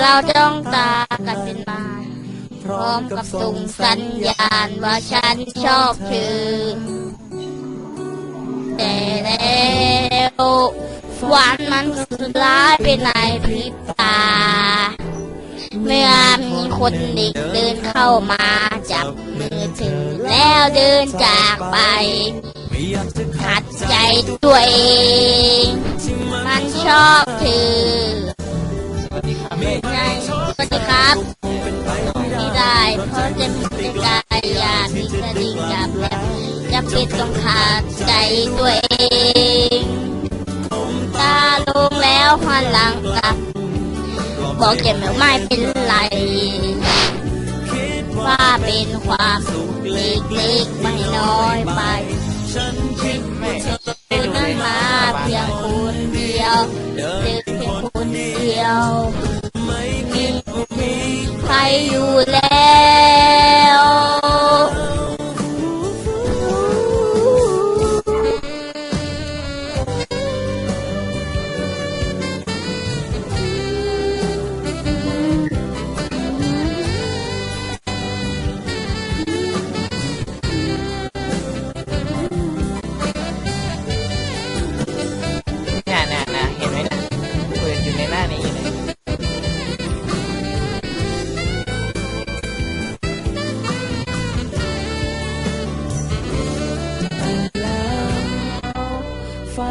เราจ้องตากันเป็นมา พร้อมกับส่งสัญญาณว่าฉันชอบเธอ แต่แล้ววันมันสุดร้ายไปในพริบตา เมื่อมีคนเด็กเดินเข้ามาจับมือถือแล้วเดินจากไป ขัดใจตัวเอง เพราะจะมีแต่กายอยากที่จะดิ้งกับแบบจะปิดต้องขาดใจตัวเองตาลงแล้วหันหลังกลับ บอกแกไม่ไม่เป็นไร ว่าเป็นความสุขเล็กๆไม่น้อยไปฉันคิดแม่เธอนั้นมาเพียงคนเดียวเดินเพียงคนเดียวไม่มีใครอยู่แล้ว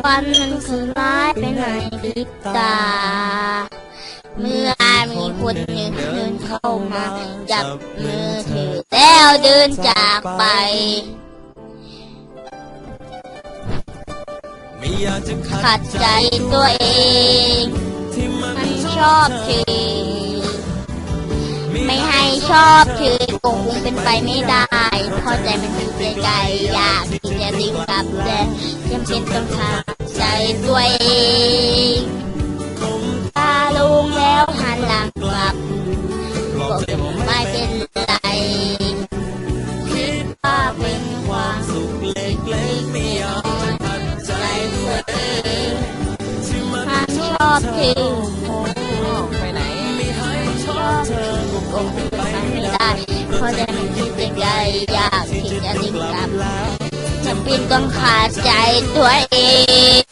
ฟันมันคือร้ายไปในพริบตา เมื่อมีคนหนึ่งเดินเข้ามา จับมือเธอแล้วเดินจากไป ขัดใจตัวเอง มันชอบเธอ ไม่ให้ชอบเธอคงเป็นไปไม่ได้เพราะใจมันอยู่ไกลๆอยากที่จะดิ้งกลับแต่ยังเป็นต้องขาด ใจตัวเองตาลงแล้วหันหลังกลับบอกจะไม่เป็นไร คิดว่าเป็นความสุขเล็กๆไม่อยากจะขัดใจตัวเองที่มันชอบเธอไปไหนไม่ให้ชอบเธอก็คงเป็นไปไม่ไม่ได้เพราะจมันคิดไปไกลอยากที่จะดิ้งกลับ จะปินต้องขาดใจตัวเอง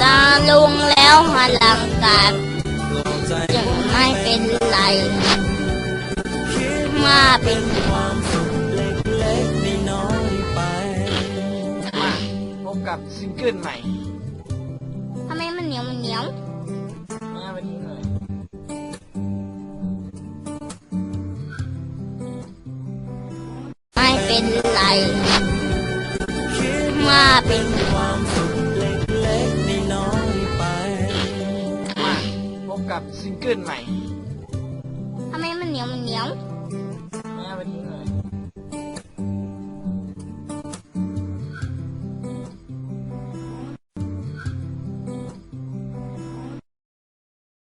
ตาลุงแล้วหันหลังกลับใจจะไม่เป็นไร มาเป็นความสุขเล็กๆน้อยๆไป มาพบกับซิงเกิลใหม่ทำไมมันเหนียวมันเหนียวมาวันนี้หน่อยไม่เป็นไร มาเป็นความสุขเล็กๆน้อยๆไป มาพบกับซิงเกิลใหม่ทำไมมันเหนียวมันเหนียวมาวันนี้หน่อย